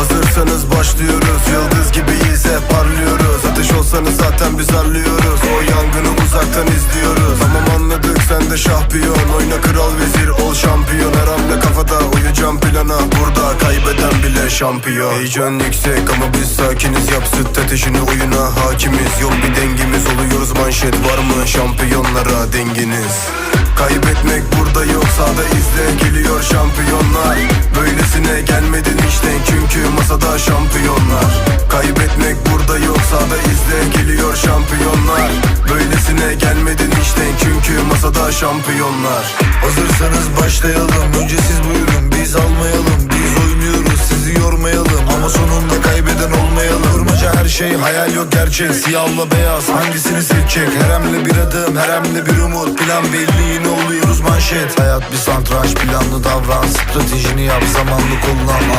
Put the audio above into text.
Hazırsanız başlıyoruz. Yıldız gibiyiz hep parlıyoruz. Ateş olsanız zaten biz arlıyoruz O yangını uzaktan izliyoruz. Tamam anladık sen de şampiyon. Oyna kral vezir ol şampiyon. Her hamle kafada uyacağım plana. Burada kaybeden bile şampiyon. Heyecan yüksek ama biz sakiniz. Yap ateşini oyuna hakimiz. Yok bir dengimiz oluyoruz manşet. Var mı şampiyonlara denginiz? Kaybetmek burada yok sağda izle. Geliyor şampiyonlar Böylesine gelmedin işte çünkü masada şampiyonlar. Kaybetmek burada yok sağda izle geliyor şampiyonlar. Böylesine gelmedin işte çünkü masada şampiyonlar. Hazırsanız başlayalım Önce siz buyurun şey hayal yok gerçek. Siyahla beyaz hangisini seçecek? Her hamle bir adım her hamle bir umut. Plan belli yine oluyoruz manşet Hayat bir satranç planlı davran. Stratejini yap zamanlı kullan